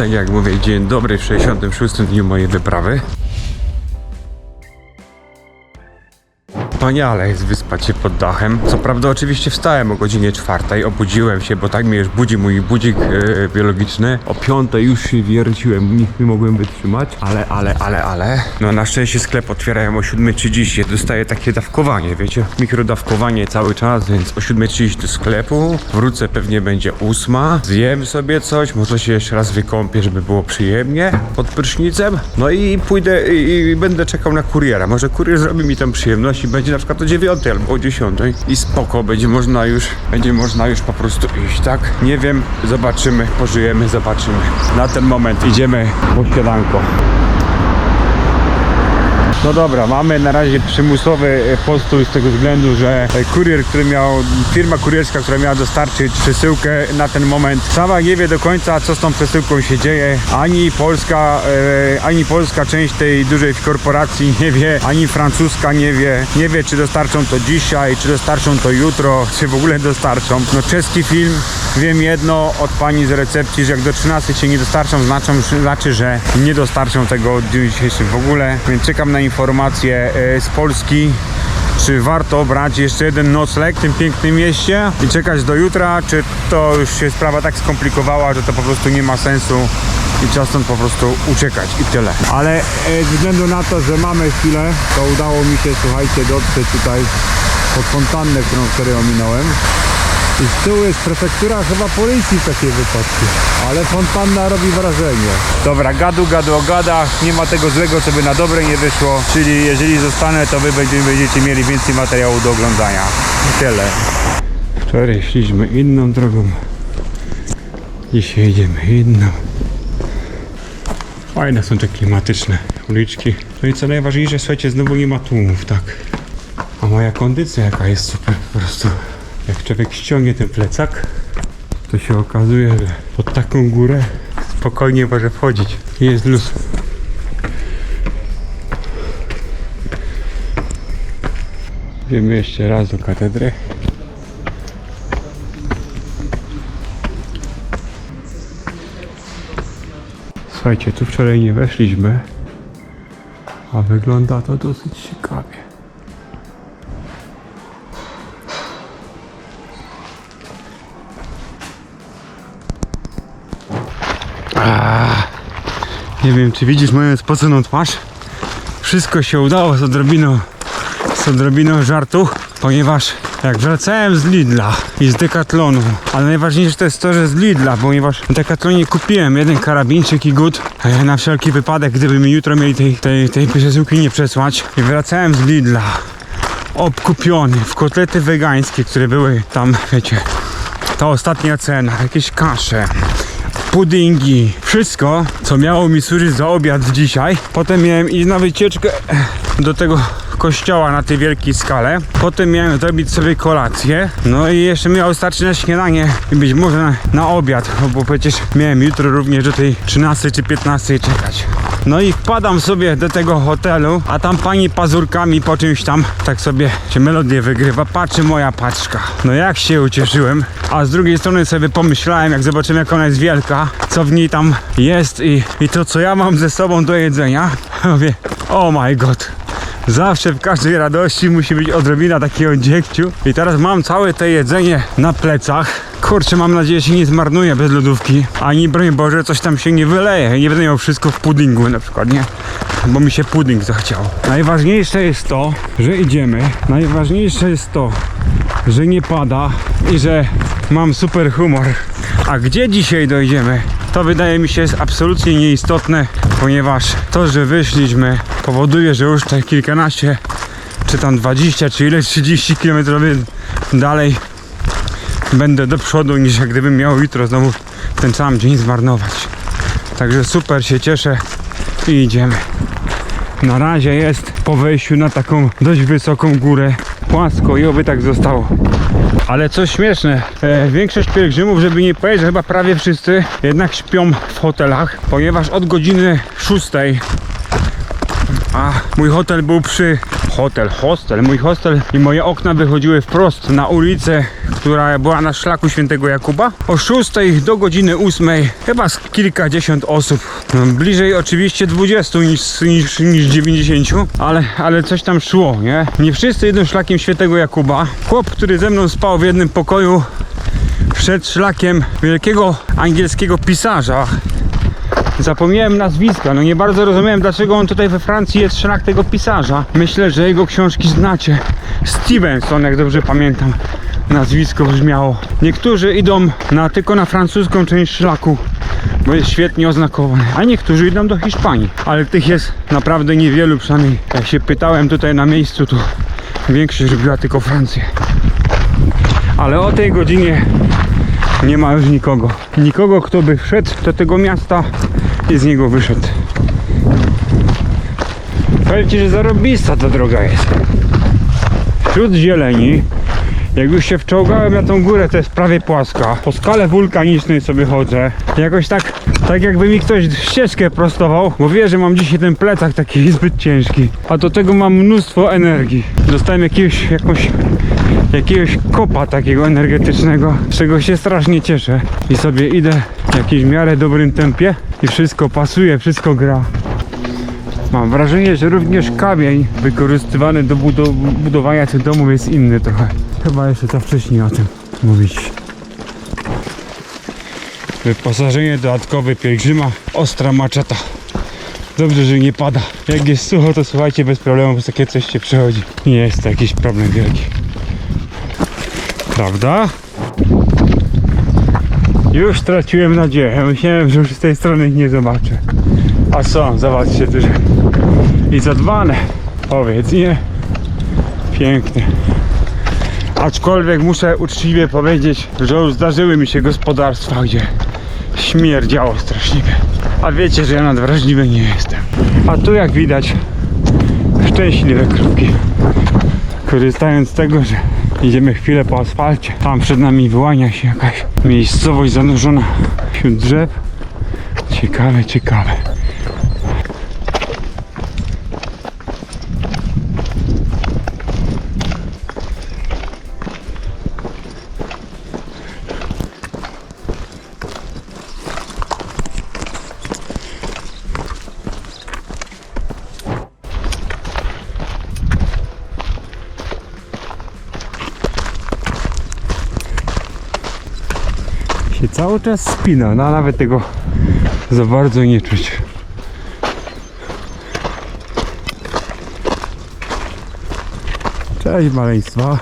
Tak jak mówię, dzień dobry w 66. dniu mojej wyprawy. Wspaniale jest wyspać się pod dachem. Co prawda oczywiście wstałem o godzinie czwartej, obudziłem się, bo tak mnie już budzi mój budzik e, biologiczny. O piątej już się wierciłem, nie, nie mogłem wytrzymać, ale, ale, ale, ale. No na szczęście sklep otwierają o 7.30, dostaję takie dawkowanie, wiecie, mikrodawkowanie cały czas, więc o 7.30 do sklepu, wrócę pewnie będzie ósma, zjem sobie coś, może się jeszcze raz wykąpię, żeby było przyjemnie pod prysznicem, no i pójdę i, i będę czekał na kuriera, może kurier zrobi mi tą przyjemność i będzie na przykład o 9 albo o 10 i spoko, będzie można już, będzie można już po prostu iść, tak? Nie wiem, zobaczymy, pożyjemy, zobaczymy. Na ten moment idziemy po śniadanko. No dobra, mamy na razie przymusowy e, postój z tego względu, że e, kurier, który miał, firma kurierska, która miała dostarczyć przesyłkę na ten moment sama nie wie do końca co z tą przesyłką się dzieje. Ani polska, e, ani polska część tej dużej korporacji nie wie, ani francuska nie wie. Nie wie czy dostarczą to dzisiaj, czy dostarczą to jutro, czy w ogóle dostarczą. No czeski film, wiem jedno od pani z recepcji, że jak do 13 się nie dostarczą, znaczą, znaczy, że nie dostarczą tego dzisiejszym w ogóle. Więc czekam na informacje e, z Polski. Czy warto brać jeszcze jeden nocleg w tym pięknym mieście i czekać do jutra, czy to już się sprawa tak skomplikowała, że to po prostu nie ma sensu i czas stąd po prostu uciekać i tyle. Ale e, ze względu na to, że mamy chwilę, to udało mi się, słuchajcie, dotrzeć tutaj pod fontannę, którą wczoraj ominąłem. I z tyłu jest prefektura chyba policji w takiej wypadku. Ale fontanna robi wrażenie. Dobra, gadu, gadu o gadach. Nie ma tego złego, co by na dobre nie wyszło. Czyli jeżeli zostanę, to wy będziecie, będziecie mieli więcej materiału do oglądania. I tyle. Wczoraj szliśmy inną drogą. Dzisiaj idziemy inną. Fajne są te klimatyczne uliczki. No i co najważniejsze, słuchajcie, znowu nie ma tłumów, tak. A moja kondycja jaka jest super po prostu. Jak człowiek ściągnie ten plecak, to się okazuje, że pod taką górę spokojnie może wchodzić. Jest luz. Idziemy jeszcze raz do katedry. Słuchajcie, tu wczoraj nie weszliśmy, a wygląda to dosyć ciekawie. Nie wiem, czy widzisz moją spoconą twarz? Wszystko się udało z odrobiną, z odrobiną żartu, ponieważ jak wracałem z Lidla i z Decathlonu, ale najważniejsze to jest to, że z Lidla, ponieważ w Decathlonie kupiłem jeden karabinczyk i gut na wszelki wypadek, gdyby mi jutro mieli tej, tej, tej przesyłki nie przesłać i wracałem z Lidla obkupiony w kotlety wegańskie, które były tam, wiecie, ta ostatnia cena, jakieś kasze, puddingi, wszystko, co miało mi służyć za obiad dzisiaj. Potem miałem iść na wycieczkę do tego kościoła na tej wielkiej skale. Potem miałem zrobić sobie kolację. No i jeszcze miało starczyć na śniadanie i być może na, na obiad, bo przecież miałem jutro również do tej 13 czy 15 czekać. No i wpadam sobie do tego hotelu, a tam pani pazurkami po czymś tam tak sobie się melodię wygrywa. Patrzy moja paczka. No jak się ucieszyłem. A z drugiej strony sobie pomyślałem, jak zobaczyłem jak ona jest wielka, co w niej tam jest i, i to co ja mam ze sobą do jedzenia. Mówię, oh my god. Zawsze w każdej radości musi być odrobina takiego dziegciu. I teraz mam całe to jedzenie na plecach. Kurczę, mam nadzieję, że się nie zmarnuje bez lodówki. Ani broń Boże, coś tam się nie wyleje. Nie będę miał wszystko w puddingu na przykład, nie? Bo mi się pudding zachciał. Najważniejsze jest to, że idziemy. Najważniejsze jest to, że nie pada i że mam super humor. A gdzie dzisiaj dojdziemy? To wydaje mi się jest absolutnie nieistotne, ponieważ to, że wyszliśmy powoduje, że już te kilkanaście, czy tam 20, czy ile 30 km dalej będę do przodu niż jak gdybym miał jutro znowu ten sam dzień zmarnować. Także super się cieszę i idziemy. Na razie jest po wejściu na taką dość wysoką górę płasko i oby tak zostało. Ale co śmieszne, e, większość pielgrzymów, żeby nie powiedzieć, że chyba prawie wszyscy jednak śpią w hotelach, ponieważ od godziny 6 A mój hotel był przy... Hotel, hostel. Mój hostel i moje okna wychodziły wprost na ulicę, która była na szlaku świętego Jakuba. O 6 do godziny 8 chyba z kilkadziesiąt osób. Bliżej oczywiście 20 niż, niż, niż 90, ale, ale coś tam szło, nie? Nie wszyscy idą szlakiem świętego Jakuba. Chłop, który ze mną spał w jednym pokoju, przed szlakiem wielkiego angielskiego pisarza. Zapomniałem nazwiska, no nie bardzo rozumiałem dlaczego on tutaj we Francji jest szlak tego pisarza. Myślę, że jego książki znacie. Stevenson, jak dobrze pamiętam, nazwisko brzmiało. Niektórzy idą na, tylko na francuską część szlaku, bo jest świetnie oznakowany, a niektórzy idą do Hiszpanii. Ale tych jest naprawdę niewielu, przynajmniej jak się pytałem tutaj na miejscu, to większość robiła tylko Francję. Ale o tej godzinie nie ma już nikogo. Nikogo, kto by wszedł do tego miasta i z niego wyszedł. Powiem Ci, że zarobista ta droga jest. Wśród zieleni, jak już się wczołgałem na tą górę, to jest prawie płaska. Po skale wulkanicznej sobie chodzę. Jakoś tak, tak jakby mi ktoś ścieżkę prostował, bo wie, że mam dzisiaj ten plecak taki zbyt ciężki. A do tego mam mnóstwo energii. Dostałem jakiegoś, jakąś jakiegoś kopa takiego energetycznego, z czego się strasznie cieszę. I sobie idę w jakimś w miarę dobrym tempie i wszystko pasuje, wszystko gra. Mam wrażenie, że również kamień wykorzystywany do budow- budowania tych domów jest inny trochę. Chyba jeszcze za wcześnie o tym mówić. Wyposażenie dodatkowe pielgrzyma, ostra maczeta. Dobrze, że nie pada. Jak jest sucho, to słuchajcie, bez problemu, bo takie coś się przechodzi. Nie jest to jakiś problem wielki. Prawda? Już straciłem nadzieję. Myślałem, że już z tej strony ich nie zobaczę. A są, zobaczcie, duże. I zadbane. Powiedz, nie? Pięknie. Aczkolwiek muszę uczciwie powiedzieć, że już zdarzyły mi się gospodarstwa, gdzie śmierdziało straszliwie. A wiecie, że ja nadwrażliwy nie jestem. A tu jak widać, szczęśliwe kropki. Korzystając z tego, że idziemy chwilę po asfalcie, tam przed nami wyłania się jakaś miejscowość zanurzona wśród drzew. Ciekawe, ciekawe. Cały czas spina, no nawet tego za bardzo nie czuć. Cześć maleństwa.